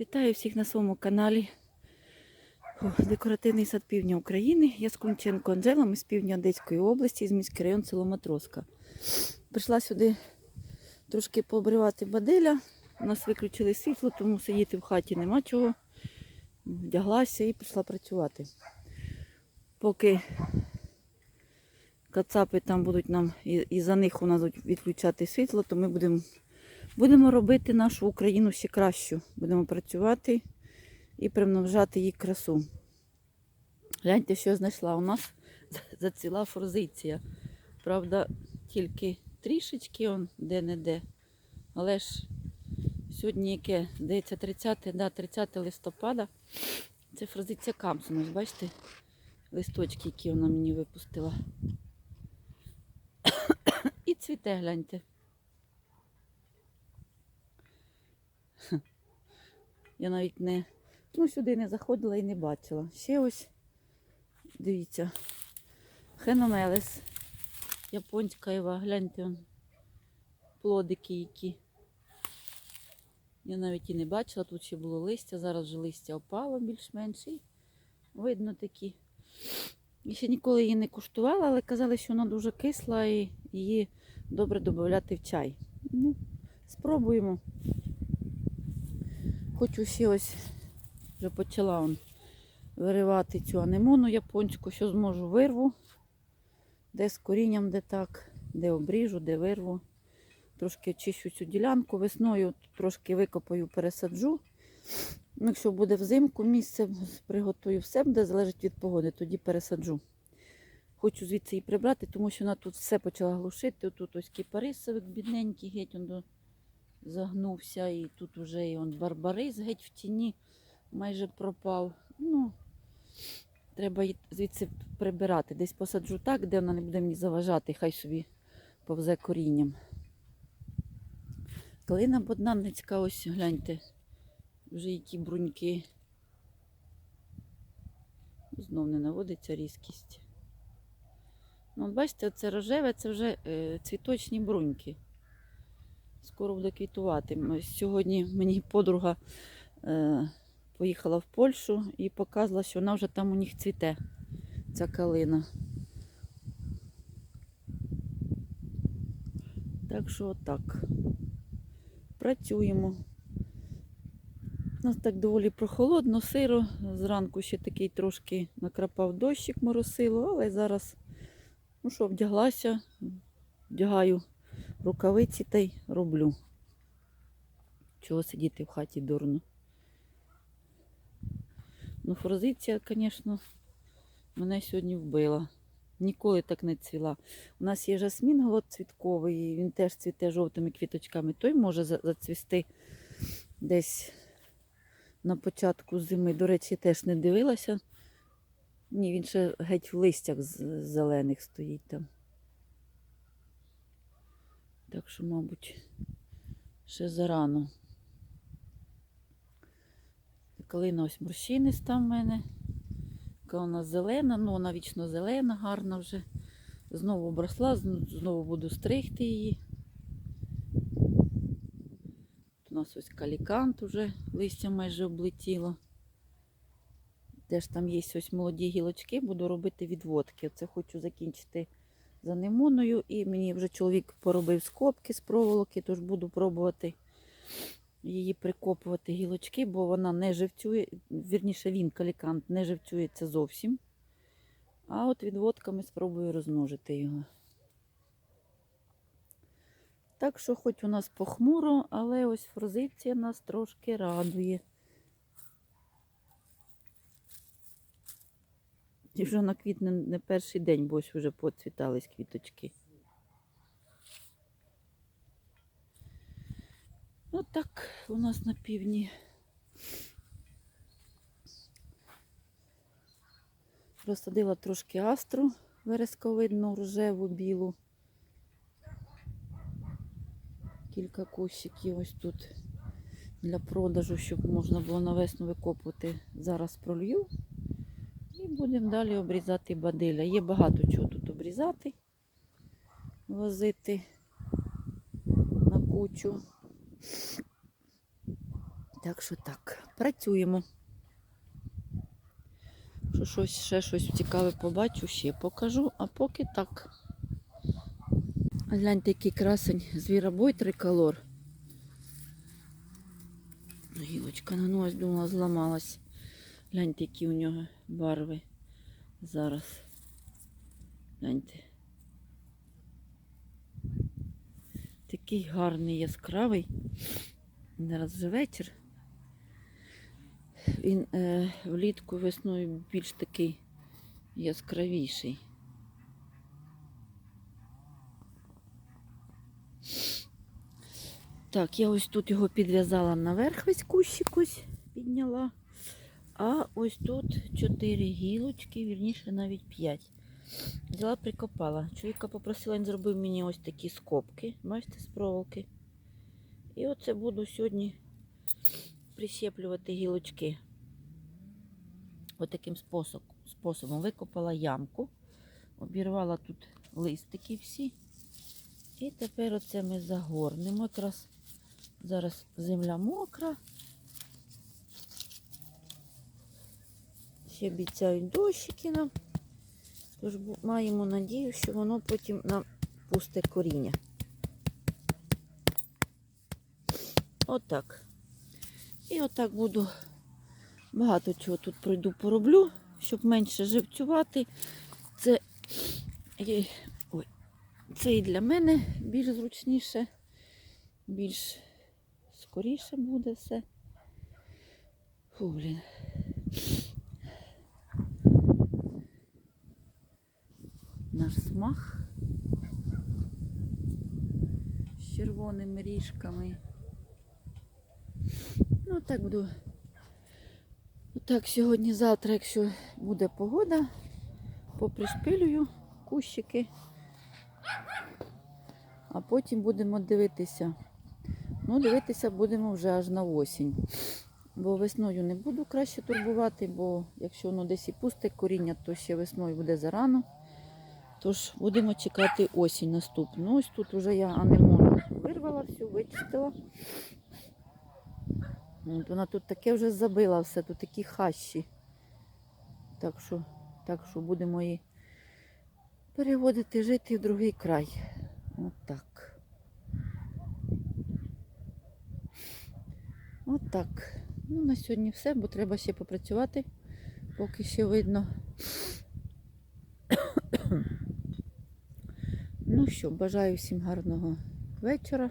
Вітаю всіх на своєму каналі. Декоративний сад півдня України. Я з Кунченко Анжела, ми з півдня Одеської області, з міський район село Матроска. Прийшла сюди трошки пообривати баделя. У нас виключили світло, тому сидіти в хаті нема чого. Вдяглася і пішла працювати. Поки кацапи там будуть нам і за них у нас будуть відключати світло, то ми будемо Будемо робити нашу Україну ще кращу. Будемо працювати і примножати її красу. Гляньте, що я знайшла. У нас заціла форзиція. Правда, тільки трішечки он де-не-де. Але ж сьогодні яке, здається, 30, да, 30 листопада. Це форзиція Камсонус, бачите? Листочки, які вона мені випустила. І цвіте, гляньте. Я навіть не ну, сюди не заходила і не бачила. Ще ось, дивіться, хеномелес. Японська іва, гляньте он, плодики які. Я навіть і не бачила, тут ще було листя, зараз вже листя опало більш-менш і видно такі. Я ще ніколи її не куштувала, але казали, що вона дуже кисла і її добре додати в чай. Ну, спробуємо. Хочу ще ось вже почала он виривати цю анемону японську, що зможу вирву. Де з корінням, де так, де обріжу, де вирву. Трошки очищу цю ділянку. Весною трошки викопаю, пересаджу. Ну, Якщо буде взимку, місце приготую все, буде залежить від погоди, тоді пересаджу. Хочу звідси її прибрати, тому що вона тут все почала глушити. Тут ось кіпарисовик бідненький, геть он до загнувся, і тут вже і он барбарис геть в тіні майже пропав. Ну, треба звідси прибирати. Десь посаджу так, де вона не буде мені заважати, хай собі повзе корінням. Калина боднанницька, ось гляньте, вже які бруньки. Знов не наводиться різкість. Ну, бачите, це рожеве, це вже е, цвіточні бруньки скоро буде квітувати. Сьогодні мені подруга е, поїхала в Польщу і показала, що вона вже там у них цвіте, ця калина. Так що отак. Працюємо. У нас так доволі прохолодно, сиро. Зранку ще такий трошки накрапав дощик моросило, але зараз, ну що, вдяглася, вдягаю рукавиці та й роблю. Чого сидіти в хаті дурно. Ну, форзиція, звісно, мене сьогодні вбила. Ніколи так не цвіла. У нас є жасмін голодцвітковий, він теж цвіте жовтими квіточками. Той може зацвісти десь на початку зими. До речі, теж не дивилася. Ні, він ще геть в листях зелених стоїть там. Так що, мабуть, ще зарано. Калина ось морщиниста в мене. Яка вона зелена, ну вона вічно зелена, гарна вже. Знову обросла, знову буду стригти її. Тут у нас ось калікант уже листя майже облетіло. Теж там є ось молоді гілочки, буду робити відводки. Оце хочу закінчити з анемоною. І мені вже чоловік поробив скобки з проволоки, тож буду пробувати її прикопувати гілочки, бо вона не живцює, вірніше він, калікант, не живцюється зовсім. А от відводками спробую розмножити його. Так що, хоч у нас похмуро, але ось форзиція нас трошки радує. І вже на квітне не перший день, бо ось вже поцвітались квіточки. Отак у нас на півдні. Розсадила трошки астру вересковидну, рожеву, білу. Кілька кущиків ось тут для продажу, щоб можна було на весну викопувати. Зараз пролью. І будемо далі обрізати бадиля. Є багато чого тут обрізати, возити на кучу. Так що так. працюємо. Що щось, ще щось цікаве побачу, ще покажу, а поки так. Гляньте, який красень звіробой триколор. Гілочка на нос, думала, зламалась. Гляньте, які у нього барви зараз. Гляньте. Такий гарний яскравий. Зараз вже вечір. Він е, влітку весною більш такий яскравіший. Так, я ось тут його підв'язала наверх весь кущик ось підняла. А ось тут чотири гілочки, вірніше навіть п'ять. Взяла, прикопала. Чоловіка попросила, він зробив мені ось такі скобки, бачите, з проволоки. І оце буду сьогодні прищеплювати гілочки. Отаким способ, способом викопала ямку, обірвала тут листики всі. І тепер оце ми загорнемо. Якраз зараз земля мокра. Ще обіцяють дощики нам. Тож маємо надію, що воно потім нам пусте коріння. Отак. І отак буду багато чого тут пройду пороблю, щоб менше живцювати. Це, ой, це і для мене більш зручніше, більш скоріше буде все. Фу, блін. Смах з червоними ріжками. Ну, так буду. Отак сьогодні-завтра, якщо буде погода, попришпилюю кущики, а потім будемо дивитися. Ну, дивитися будемо вже аж на осінь. Бо весною не буду краще турбувати, бо якщо воно десь і пусте коріння, то ще весною буде зарано. Тож будемо чекати осінь наступну. Ось тут вже я анемон вирвала всю, вичистила. От вона тут таке вже забила все, тут такі хащі. Так що, так що будемо її переводити жити в другий край. От так. От так. Ну, на сьогодні все, бо треба ще попрацювати, поки ще видно. Ну що, бажаю всім гарного вечора.